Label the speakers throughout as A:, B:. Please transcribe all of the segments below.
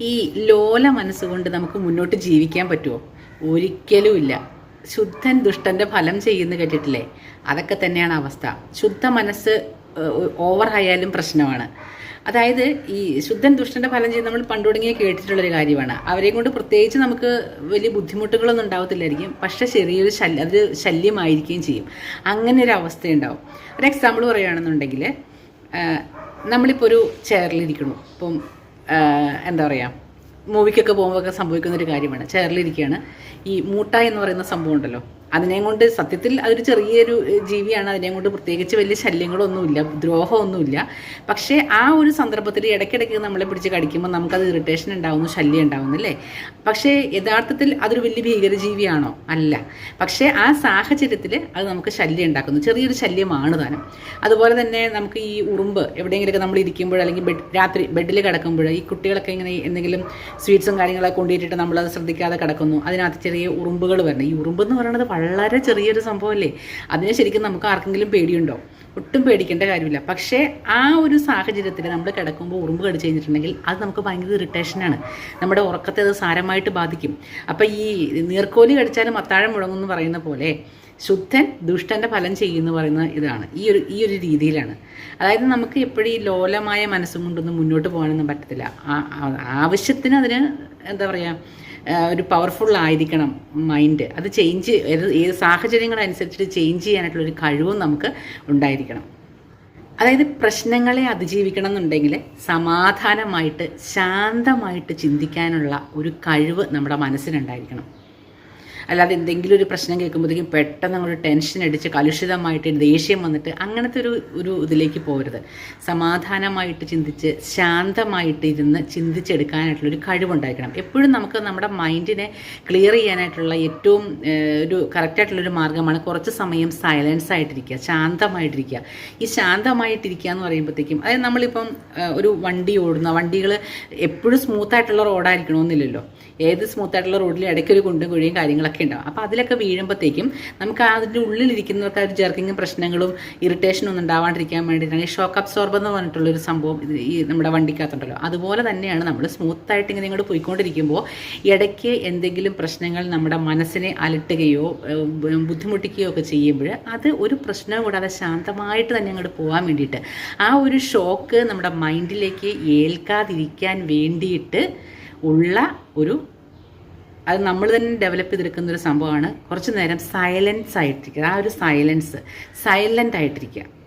A: ഈ ലോല മനസ്സുകൊണ്ട് നമുക്ക് മുന്നോട്ട് ജീവിക്കാൻ പറ്റുമോ ഒരിക്കലുമില്ല ശുദ്ധൻ ദുഷ്ടന്റെ ഫലം ചെയ്യുന്നു കേട്ടിട്ടില്ലേ? അതൊക്കെ തന്നെയാണ് അവസ്ഥ. ശുദ്ധ മനസ്സ് ഓവർ ആയാലും പ്രശ്നമാണ്. അതായത് ഈ ശുദ്ധൻ ദുഷ്ടന്റെ ഫലം ചെയ്ത് നമ്മൾ പണ്ട് തുടങ്ങിയ കേട്ടിട്ടുള്ളൊരു കാര്യമാണ്. അവരെ കൊണ്ട് പ്രത്യേകിച്ച് നമുക്ക് വലിയ ബുദ്ധിമുട്ടുകളൊന്നും ഉണ്ടാവത്തില്ലായിരിക്കും. പക്ഷെ ചെറിയൊരു ശല്യം അത് ശല്യമായിരിക്കുകയും ചെയ്യും. അങ്ങനെ ഒരു അവസ്ഥയുണ്ടാവും. ഒരു എക്സാമ്പിൾ പറയുകയാണെന്നുണ്ടെങ്കിൽ നമ്മളിപ്പോൾ ഒരു ചെയറിലിരിക്കണു ഇപ്പം എന്താ പറയുക മൂവിക്കൊക്കെ പോകുമ്പോഴൊക്കെ സംഭവിക്കുന്ന ഒരു കാര്യമാണ്. ചെയറിലിരിക്കുകയാണ് ഈ മൂട്ട എന്ന് പറയുന്ന സംഭവം ഉണ്ടല്ലോ? അതിനെയും കൊണ്ട് സത്യത്തിൽ അതൊരു ചെറിയൊരു ജീവിയാണ്. അതിനെയും കൊണ്ട് പ്രത്യേകിച്ച് വലിയ ശല്യങ്ങളൊന്നുമില്ല ദ്രോഹമൊന്നുമില്ല. പക്ഷേ ആ ഒരു സന്ദർഭത്തിൽ ഇടയ്ക്കിടയ്ക്ക് നമ്മളെ പിടിച്ച് കടിക്കുമ്പോൾ നമുക്കത് ഇറിറ്റേഷൻ ഉണ്ടാവുന്നു ശല്യം ഉണ്ടാവുന്നില്ലേ പക്ഷേ യഥാർത്ഥത്തിൽ അതൊരു വലിയ ഭീകരജീവിയാണോ? അല്ല. പക്ഷേ ആ സാഹചര്യത്തിൽ അത് നമുക്ക് ശല്യം ഉണ്ടാക്കുന്നു. ചെറിയൊരു ശല്യമാണ് താനും. അതുപോലെ തന്നെ നമുക്ക് ഈ ഉറുമ്പ് എവിടെയെങ്കിലുമൊക്കെ നമ്മൾ ഇരിക്കുമ്പോൾ അല്ലെങ്കിൽ ബെഡ് രാത്രി ബെഡിൽ കിടക്കുമ്പോൾ ഈ കുട്ടികളൊക്കെ ഇങ്ങനെ എന്തെങ്കിലും സ്വീറ്റ്സും കാര്യങ്ങളൊക്കെ കൊണ്ടുപോയിട്ട് നമ്മളത് ശ്രദ്ധിക്കാതെ കിടക്കുന്നു. അതിനകത്ത് ചെറിയ ഉറുമ്പുകൾ വരണം. ഈ ഉറുമ്പ് എന്ന് പറയുന്നത് വളരെ ചെറിയൊരു സംഭവമല്ലേ അതിനെ ശരിക്കും നമുക്ക് ആർക്കെങ്കിലും പേടിയുണ്ടോ? ഒട്ടും പേടിക്കേണ്ട കാര്യമില്ല. പക്ഷേ ആ ഒരു സാഹചര്യത്തിൽ നമ്മൾ കിടക്കുമ്പോൾ ഉറുമ്പ് കടിച്ചു കഴിഞ്ഞിട്ടുണ്ടെങ്കിൽ അത് നമുക്ക് ഭയങ്കര ഇറിറ്റേഷനാണ് നമ്മുടെ ഉറക്കത്തെ അത് സാരമായിട്ട് ബാധിക്കും. അപ്പം ഈ നീർക്കോലി കടിച്ചാലും അത്താഴം മുഴങ്ങും എന്ന് പറയുന്ന പോലെ ശുദ്ധൻ ദുഷ്ടന്റെ ഫലം ചെയ്യുമെന്ന് പറയുന്ന ഇതാണ്. ഈ ഒരു ഈ ഒരു രീതിയിലാണ്. അതായത് നമുക്ക് എപ്പോഴും ഈ ലോലമായ മനസ്സും കൊണ്ടൊന്നും മുന്നോട്ട് പോകാനൊന്നും പറ്റത്തില്ല. ആവശ്യത്തിന് അതിന് എന്താ പറയുക ഒരു പവർഫുൾ ആയിരിക്കണം മൈൻഡ് അത് ചേഞ്ച് ഏത് ഏത് സാഹചര്യങ്ങളനുസരിച്ചിട്ട് ചേഞ്ച് ചെയ്യാനായിട്ടുള്ള ഒരു കഴിവും നമുക്ക് ഉണ്ടായിരിക്കണം. അതായത് പ്രശ്നങ്ങളെ അതിജീവിക്കണം എന്നുണ്ടെങ്കിൽ സമാധാനമായിട്ട് ശാന്തമായിട്ട് ചിന്തിക്കാനുള്ള ഒരു കഴിവ് നമ്മുടെ മനസ്സിനുണ്ടായിരിക്കണം. അല്ലാതെ എന്തെങ്കിലും ഒരു പ്രശ്നം കേൾക്കുമ്പോഴത്തേക്കും പെട്ടെന്ന് നമ്മൾ ടെൻഷൻ അടിച്ച് കലുഷിതമായിട്ട് ദേഷ്യം വന്നിട്ട് അങ്ങനത്തെ ഒരു ഒരു ഇതിലേക്ക് പോകരുത് സമാധാനമായിട്ട് ചിന്തിച്ച് ശാന്തമായിട്ട് ഇരുന്ന് ചിന്തിച്ചെടുക്കാനായിട്ടുള്ളൊരു കഴിവുണ്ടായിരിക്കണം. എപ്പോഴും നമുക്ക് നമ്മുടെ മൈൻഡിനെ ക്ലിയർ ചെയ്യാനായിട്ടുള്ള ഏറ്റവും ഒരു കറക്റ്റായിട്ടുള്ളൊരു മാർഗമാണ് കുറച്ച് സമയം സൈലൻസ് ആയിട്ടിരിക്കുക ശാന്തമായിട്ടിരിക്കുക. ഈ ശാന്തമായിട്ടിരിക്കുക എന്ന് പറയുമ്പോഴത്തേക്കും അതായത് നമ്മളിപ്പം ഒരു വണ്ടി ഓടുന്ന വണ്ടികൾ എപ്പോഴും സ്മൂത്ത് ആയിട്ടുള്ള റോഡായിരിക്കണമെന്നില്ലല്ലോ ഏത് സ്മൂത്ത് ആയിട്ടുള്ള റോഡിൽ ഇടയ്ക്കൊരു കുണ്ടും കുഴിയും കാര്യങ്ങളൊക്കെ ഉണ്ടാവും. അപ്പോൾ അതിലൊക്കെ വീഴുമ്പോഴത്തേക്കും നമുക്ക് അതിന്റെ ഉള്ളിലിരിക്കുന്നവർക്ക് ഒരു ജെർക്കിങ്ങും പ്രശ്നങ്ങളും ഇറിറ്റേഷനും ഒന്നും ഉണ്ടാവാണ്ടിരിക്കാൻ വേണ്ടിയിട്ടാണ് ഈ ഷോക്ക് അബ്സോർബ് എന്ന് പറഞ്ഞിട്ടുള്ളൊരു സംഭവം ഈ നമ്മുടെ വണ്ടിക്കകത്തുണ്ടല്ലോ. അതുപോലെ തന്നെയാണ് നമ്മൾ സ്മൂത്തായിട്ട് ഇങ്ങനെ ഇങ്ങോട്ട് പോയിക്കൊണ്ടിരിക്കുമ്പോൾ ഇടയ്ക്ക് എന്തെങ്കിലും പ്രശ്നങ്ങൾ നമ്മുടെ മനസ്സിനെ അലട്ടുകയോ ബുദ്ധിമുട്ടിക്കുകയോ ഒക്കെ ചെയ്യുമ്പോൾ അത് ഒരു പ്രശ്നവും കൂടാതെ ശാന്തമായിട്ട് തന്നെ അങ്ങോട്ട് പോകാൻ വേണ്ടിയിട്ട് ആ ഒരു ഷോക്ക് നമ്മുടെ മൈൻഡിലേക്ക് ഏൽക്കാതിരിക്കാൻ വേണ്ടിയിട്ട് ഉള്ള ഒരു അത് നമ്മൾ തന്നെ ഡെവലപ്പ് ചെയ്തെടുക്കുന്ന ഒരു സംഭവമാണ്. കുറച്ച് നേരം സൈലൻസ് ആയിട്ടിരിക്കുക. ആ ഒരു സൈലൻസ് സൈലന്റ് ആയിട്ടിരിക്കുക.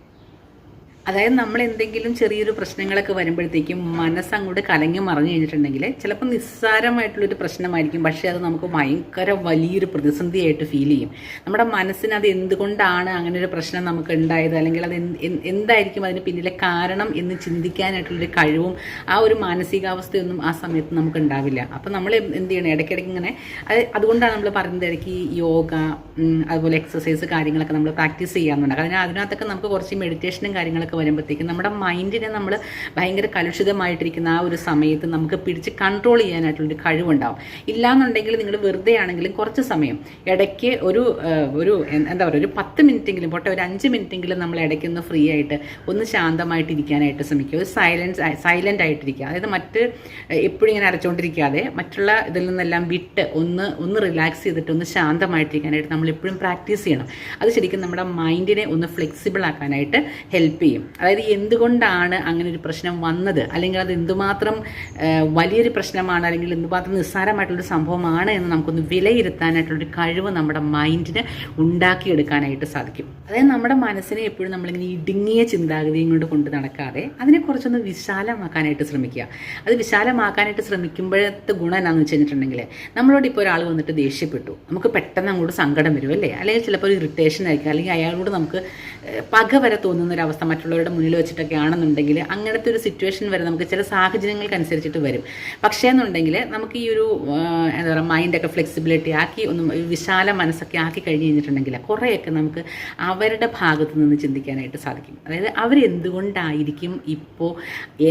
A: അതായത് നമ്മൾ എന്തെങ്കിലും ചെറിയൊരു പ്രശ്നങ്ങളൊക്കെ വരുമ്പോഴത്തേക്കും മനസ്സങ്ങോട്ട് കലങ്ങി മറിഞ്ഞു കഴിഞ്ഞിട്ടുണ്ടെങ്കിൽ ചിലപ്പോൾ നിസ്സാരമായിട്ടുള്ളൊരു പ്രശ്നമായിരിക്കും. പക്ഷേ അത് നമുക്ക് ഭയങ്കര വലിയൊരു പ്രതിസന്ധിയായിട്ട് ഫീൽ ചെയ്യും. നമ്മുടെ മനസ്സിന് അത് എന്തുകൊണ്ടാണ് അങ്ങനെ ഒരു പ്രശ്നം നമുക്ക് ഉണ്ടായത്? അല്ലെങ്കിൽ അത് എന്ത് എന്ത് എന്തായിരിക്കും അതിന് പിന്നിലെ കാരണം എന്ന് ചിന്തിക്കാനായിട്ടുള്ളൊരു കഴിവും ആ ഒരു മാനസികാവസ്ഥയൊന്നും ആ സമയത്ത് നമുക്ക് ഉണ്ടാവില്ല. അപ്പം നമ്മൾ എന്ത് ചെയ്യണം? ഇടയ്ക്കിടയ്ക്ക് ഇങ്ങനെ അത് അതുകൊണ്ടാണ് നമ്മൾ പറയുന്നത് ഇടയ്ക്ക് യോഗ അതുപോലെ എക്സസൈസ് കാര്യങ്ങളൊക്കെ നമ്മൾ പ്രാക്ടീസ് ചെയ്യാമെന്നുണ്ട് കാരണം അതിനകത്തൊക്കെ നമുക്ക് കുറച്ച് മെഡിറ്റേഷനും കാര്യങ്ങളൊക്കെ വരുമ്പോഴത്തേക്കും നമ്മുടെ മൈൻഡിനെ നമ്മൾ ഭയങ്കര കലുഷിതമായിട്ടിരിക്കുന്ന ആ ഒരു സമയത്ത് നമുക്ക് പിടിച്ച് കൺട്രോൾ ചെയ്യാനായിട്ടുള്ളൊരു കഴിവുണ്ടാവും. ഇല്ലാന്നുണ്ടെങ്കിൽ നിങ്ങൾ വെറുതെ ആണെങ്കിലും കുറച്ച് സമയം ഇടയ്ക്ക് ഒരു ഒരു എന്താ പറയുക ഒരു പത്ത് മിനിറ്റെങ്കിലും പോട്ടെ ഒരു അഞ്ച് മിനിറ്റെങ്കിലും നമ്മൾ ഇടയ്ക്ക് ഒന്ന് ഫ്രീ ആയിട്ട് ഒന്ന് ശാന്തമായിട്ട് ഇരിക്കാനായിട്ട് ശ്രമിക്കുക. ഒരു സൈലൻസ് സൈലന്റ് ആയിട്ടിരിക്കുക. അതായത് മറ്റ് എപ്പോഴും ഇങ്ങനെ അരച്ചുകൊണ്ടിരിക്കാതെ മറ്റുള്ള ഇതിൽ നിന്നെല്ലാം വിട്ട് ഒന്ന് ഒന്ന് റിലാക്സ് ചെയ്തിട്ട് ഒന്ന് ശാന്തമായിട്ടിരിക്കാനായിട്ട് നമ്മൾ എപ്പോഴും പ്രാക്ടീസ് ചെയ്യണം. അത് ശരിക്കും നമ്മുടെ മൈൻഡിനെ ഒന്ന് ഫ്ലെക്സിബിൾ ആക്കാനായിട്ട് ഹെൽപ്പ് ചെയ്യും. അതായത് എന്തുകൊണ്ടാണ് അങ്ങനെ ഒരു പ്രശ്നം വന്നത്? അല്ലെങ്കിൽ അത് എന്തുമാത്രം വലിയൊരു പ്രശ്നമാണ് അല്ലെങ്കിൽ എന്തുമാത്രം നിസ്സാരമായിട്ടുള്ളൊരു സംഭവമാണ് എന്ന് നമുക്കൊന്ന് വിലയിരുത്താനായിട്ടുള്ളൊരു കഴിവ് നമ്മുടെ മൈൻഡിന് ഉണ്ടാക്കിയെടുക്കാനായിട്ട് സാധിക്കും. അതായത് നമ്മുടെ മനസ്സിനെ എപ്പോഴും നമ്മളിങ്ങനെ ഇടുങ്ങിയ ചിന്താഗതിയും കൊണ്ട് കൊണ്ട് നടക്കാതെ അതിനെ കുറച്ചൊന്ന് വിശാലമാക്കാനായിട്ട് ശ്രമിക്കുക. അത് വിശാലമാക്കാനായിട്ട് ശ്രമിക്കുമ്പോഴത്തെ ഗുണം എന്നാന്ന് വെച്ച് കഴിഞ്ഞിട്ടുണ്ടെങ്കിൽ നമ്മളോട് ഇപ്പോൾ ഒരാൾ വന്നിട്ട് ദേഷ്യപ്പെട്ടു. നമുക്ക് പെട്ടെന്ന് അങ്ങോട്ട് സങ്കടം വരും അല്ലേ? അല്ലെങ്കിൽ ചിലപ്പോൾ ഒരു ഇറിറ്റേഷൻ ആയിരിക്കും. അല്ലെങ്കിൽ അയാളോട് നമുക്ക് പക വരെ തോന്നുന്ന ഒരു അവസ്ഥ മറ്റുള്ളവരുടെ മുന്നിൽ വെച്ചിട്ടൊക്കെ ആണെന്നുണ്ടെങ്കിൽ അങ്ങനത്തെ ഒരു സിറ്റുവേഷൻ വരെ നമുക്ക് ചില സാഹചര്യങ്ങൾക്കനുസരിച്ചിട്ട് വരും. പക്ഷേ എന്നുണ്ടെങ്കിൽ നമുക്ക് ഈ ഒരു എന്താ പറയുക മൈൻഡൊക്കെ ഫ്ലെക്സിബിലിറ്റി ആക്കി ഒന്ന് വിശാല മനസ്സൊക്കെ ആക്കി കഴിഞ്ഞ് കഴിഞ്ഞിട്ടുണ്ടെങ്കിൽ കുറേയൊക്കെ നമുക്ക് അവരുടെ ഭാഗത്ത് നിന്ന് ചിന്തിക്കാനായിട്ട് സാധിക്കും. അതായത് അവരെന്തുകൊണ്ടായിരിക്കും ഇപ്പോൾ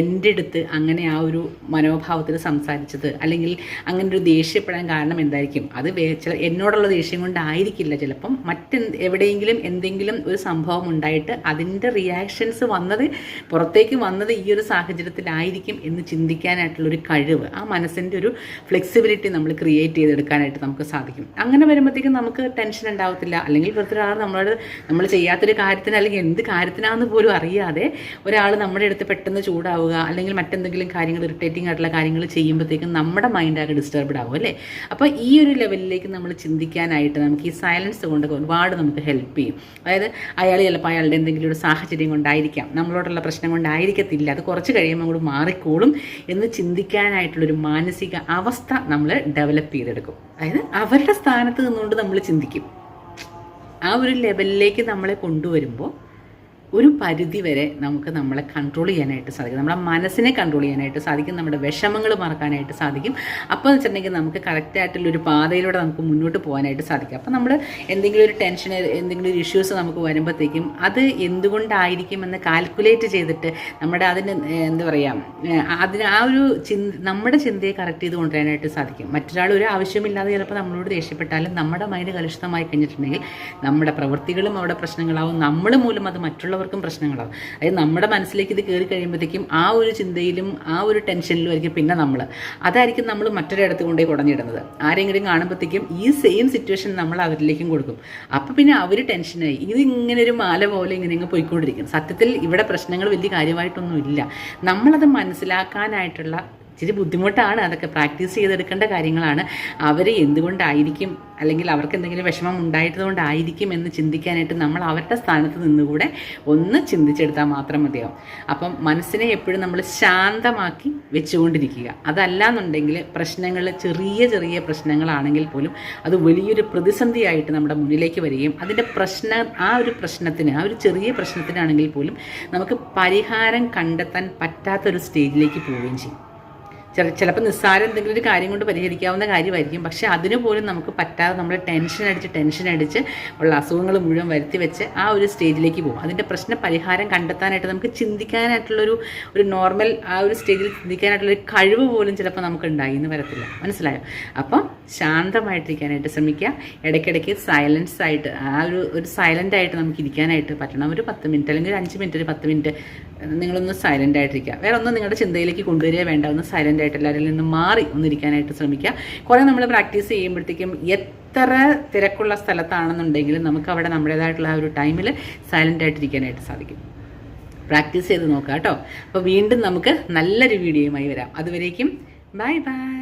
A: എന്റെ അടുത്ത് അങ്ങനെ ആ ഒരു മനോഭാവത്തിൽ സംസാരിച്ചത്? അല്ലെങ്കിൽ അങ്ങനെ ഒരു ദേഷ്യപ്പെടാൻ കാരണം എന്തായിരിക്കും? അത് ചില എന്നോടുള്ള ദേഷ്യം കൊണ്ടായിരിക്കില്ല ചിലപ്പം. മറ്റ് എവിടെയെങ്കിലും എന്തെങ്കിലും ഒരു സംഭവം ഉണ്ടായിട്ട് അതിന്റെ റിയാക്ഷൻ ഇമോഷൻസ് വന്നത് പുറത്തേക്ക് വന്നത് ഈ ഒരു സാഹചര്യത്തിലായിരിക്കും എന്ന് ചിന്തിക്കാനായിട്ടുള്ളൊരു കഴിവ് ആ മനസ്സിന്റെ ഒരു ഫ്ലെക്സിബിലിറ്റി നമ്മൾ ക്രിയേറ്റ് ചെയ്തെടുക്കാനായിട്ട് നമുക്ക് സാധിക്കും. അങ്ങനെ വരുമ്പോഴത്തേക്കും നമുക്ക് ടെൻഷൻ ഉണ്ടാവത്തില്ല. അല്ലെങ്കിൽ വെറുതെ ഒരാൾ നമ്മളോട് നമ്മൾ ചെയ്യാത്തൊരു കാര്യത്തിന് അല്ലെങ്കിൽ എന്ത് കാര്യത്തിനാണെന്ന് പോലും അറിയാതെ ഒരാൾ നമ്മുടെ അടുത്ത് പെട്ടെന്ന് ചൂടാവുക അല്ലെങ്കിൽ മറ്റെന്തെങ്കിലും കാര്യങ്ങൾ ഇറിറ്റേറ്റിംഗ് ആയിട്ടുള്ള കാര്യങ്ങൾ ചെയ്യുമ്പോഴത്തേക്കും നമ്മുടെ മൈൻഡ് ആകെ ഡിസ്റ്റർബ്ഡ് ആവും അല്ലേ? അപ്പോൾ ഈ ഒരു ലെവലിലേക്ക് നമ്മൾ ചിന്തിക്കാനായിട്ട് നമുക്ക് ഈ സൈലൻസ് കൊണ്ട് ഒരുപാട് നമുക്ക് ഹെൽപ്പ് ചെയ്യും. അതായത് അയാൾ ചിലപ്പോൾ അയാളുടെ എന്തെങ്കിലും ഒരു സാഹചര്യം കൊണ്ടായിരിക്കാം നമ്മളോടുള്ള പ്രശ്നം കൊണ്ടായിരിക്കത്തില്ല അത് കുറച്ച് കഴിയുമ്പോൾ അങ്ങോട്ട് മാറിക്കോളും എന്ന് ചിന്തിക്കാനായിട്ടുള്ളൊരു മാനസിക അവസ്ഥ നമ്മൾ ഡെവലപ്പ് ചെയ്തെടുക്കും. അതായത് അവരുടെ സ്ഥാനത്ത് നിന്നുകൊണ്ട് നമ്മൾ ചിന്തിക്കും. ആ ഒരു ലെവലിലേക്ക് നമ്മളെ കൊണ്ടുവരുമ്പോൾ ഒരു പരിധി വരെ നമുക്ക് നമ്മളെ കൺട്രോൾ ചെയ്യാനായിട്ട് സാധിക്കും. നമ്മളെ മനസ്സിനെ കൺട്രോൾ ചെയ്യാനായിട്ട് സാധിക്കും. നമ്മുടെ വിഷമങ്ങൾ മറക്കാനായിട്ട് സാധിക്കും. അപ്പോൾ എന്ന് വെച്ചിട്ടുണ്ടെങ്കിൽ നമുക്ക് കറക്റ്റായിട്ടുള്ളൊരു പാതയിലൂടെ നമുക്ക് മുന്നോട്ട് പോകാനായിട്ട് സാധിക്കും. അപ്പോൾ നമ്മൾ എന്തെങ്കിലും ഒരു ടെൻഷൻ എന്തെങ്കിലും ഒരു ഇഷ്യൂസ് നമുക്ക് വരുമ്പോഴത്തേക്കും അത് എന്തുകൊണ്ടായിരിക്കും എന്ന് കാൽക്കുലേറ്റ് ചെയ്തിട്ട് നമ്മുടെ അതിന് എന്താ പറയുക അതിന് ആ ഒരു ചിന്ത നമ്മുടെ ചിന്തയെ കറക്റ്റ് ചെയ്ത് കൊണ്ടുവരാനായിട്ട് സാധിക്കും. മറ്റൊരാൾ ഒരു ആവശ്യമില്ലാതെ ചിലപ്പോൾ നമ്മളോട് ദേഷ്യപ്പെട്ടാലും നമ്മുടെ മൈൻഡ് കലുഷിതമായി കഴിഞ്ഞിട്ടുണ്ടെങ്കിൽ നമ്മുടെ പ്രവൃത്തികളും അവിടെ പ്രശ്നങ്ങളാവും. നമ്മൾ മൂലം അത് മറ്റുള്ളവർക്കും പ്രശ്നങ്ങളാവും അതായത് നമ്മുടെ മനസ്സിലേക്ക് ഇത് കയറി കഴിയുമ്പോഴത്തേക്കും ആ ഒരു ചിന്തയിലും ആ ഒരു ടെൻഷനിലും ആയിരിക്കും പിന്നെ നമ്മൾ അതായിരിക്കും നമ്മൾ മറ്റൊരിടത്ത് കൊണ്ടുപോയി കുടഞ്ഞിടുന്നത്. ആരെങ്കിലും കാണുമ്പോഴത്തേക്കും ഈ സെയിം സിറ്റുവേഷൻ നമ്മൾ അവരിലേക്കും കൊടുക്കും. അപ്പോൾ പിന്നെ അവർ ടെൻഷനായി. ഇത് ഇങ്ങനെ ഒരു മാല പോലെ ഇങ്ങനെ ഇങ്ങ് പോയിക്കൊണ്ടിരിക്കും. സത്യത്തിൽ ഇവിടെ പ്രശ്നങ്ങൾ വലിയ കാര്യമായിട്ടൊന്നും ഇല്ല നമ്മളത് മനസ്സിലാക്കാനായിട്ടുള്ള ഇച്ചിരി ബുദ്ധിമുട്ടാണ് അതൊക്കെ പ്രാക്ടീസ് ചെയ്തെടുക്കേണ്ട കാര്യങ്ങളാണ്. അവർ എന്തുകൊണ്ടായിരിക്കും? അല്ലെങ്കിൽ അവർക്ക് എന്തെങ്കിലും വിഷമം ഉണ്ടായതുകൊണ്ടായിരിക്കും എന്ന് ചിന്തിക്കാനായിട്ട് നമ്മൾ അവരുടെ സ്ഥാനത്ത് നിന്നുകൂടെ ഒന്ന് ചിന്തിച്ചെടുത്താൽ മാത്രം മതിയാവും. അപ്പം മനസ്സിനെ എപ്പോഴും നമ്മൾ ശാന്തമാക്കി വെച്ചുകൊണ്ടിരിക്കുക. അതല്ല എന്നുണ്ടെങ്കിൽ പ്രശ്നങ്ങൾ ചെറിയ ചെറിയ പ്രശ്നങ്ങളാണെങ്കിൽ പോലും അത് വലിയൊരു പ്രതിസന്ധിയായിട്ട് നമ്മുടെ മുന്നിലേക്ക് വരികയും അതിന്റെ പ്രശ്ന ആ ഒരു പ്രശ്നത്തിന് ആ ഒരു ചെറിയ പ്രശ്നത്തിനാണെങ്കിൽ പോലും നമുക്ക് പരിഹാരം കണ്ടെത്താൻ പറ്റാത്തൊരു സ്റ്റേജിലേക്ക് പോവുകയും ചെയ്യും. ചില ചിലപ്പോൾ നിസ്സാരം എന്തെങ്കിലും ഒരു കാര്യം കൊണ്ട് പരിഹരിക്കാവുന്ന കാര്യമായിരിക്കും. പക്ഷേ അതിന് പോലും നമുക്ക് പറ്റാതെ നമ്മൾ ടെൻഷൻ അടിച്ച് ടെൻഷൻ അടിച്ച് ഉള്ള അസുഖങ്ങൾ മുഴുവൻ വരുത്തി വെച്ച് ആ ഒരു സ്റ്റേജിലേക്ക് പോകും. അതിന്റെ പ്രശ്ന പരിഹാരം കണ്ടെത്താനായിട്ട് നമുക്ക് ചിന്തിക്കാനായിട്ടുള്ളൊരു ഒരു നോർമൽ ആ ഒരു സ്റ്റേജിൽ ചിന്തിക്കാനായിട്ടുള്ളൊരു കഴിവ് പോലും ചിലപ്പോൾ നമുക്ക് ഉണ്ടായി എന്ന് വരത്തില്ല. മനസ്സിലായോ? അപ്പം ശാന്തമായിട്ടിരിക്കാനായിട്ട് ശ്രമിക്കുക. ഇടയ്ക്കിടയ്ക്ക് സൈലൻസ് ആയിട്ട് ആ ഒരു ഒരു സൈലന്റ് ആയിട്ട് നമുക്ക് ഇരിക്കാനായിട്ട് പറ്റണം. ഒരു പത്ത് മിനിറ്റ് അല്ലെങ്കിൽ ഒരു അഞ്ച് മിനിറ്റ് ഒരു പത്ത് മിനിറ്റ് നിങ്ങളൊന്ന് സൈലന്റ് ആയിട്ടിരിക്കുക. വേറെ ഒന്നും നിങ്ങളുടെ ചിന്തയിലേക്ക് കൊണ്ടുവരിക വേണ്ട. ഒന്ന് സൈലന്റ് ആയിട്ട് എല്ലാവരിൽ നിന്ന് മാറി ഒന്നിരിക്കാനായിട്ട് ശ്രമിക്കുക. കുറേ നമ്മൾ പ്രാക്ടീസ് ചെയ്യുമ്പോഴത്തേക്കും എത്ര തിരക്കുള്ള സ്ഥലത്താണെന്നുണ്ടെങ്കിലും നമുക്ക് അവിടെ നമ്മുടേതായിട്ടുള്ള ആ ഒരു ടൈമിൽ സൈലന്റ് ആയിട്ടിരിക്കാനായിട്ട് സാധിക്കും. പ്രാക്ടീസ് ചെയ്ത് നോക്കാം കേട്ടോ. അപ്പോൾ വീണ്ടും നമുക്ക് നല്ലൊരു വീഡിയോയുമായി വരാം. അതുവരേക്കും ബൈ ബൈ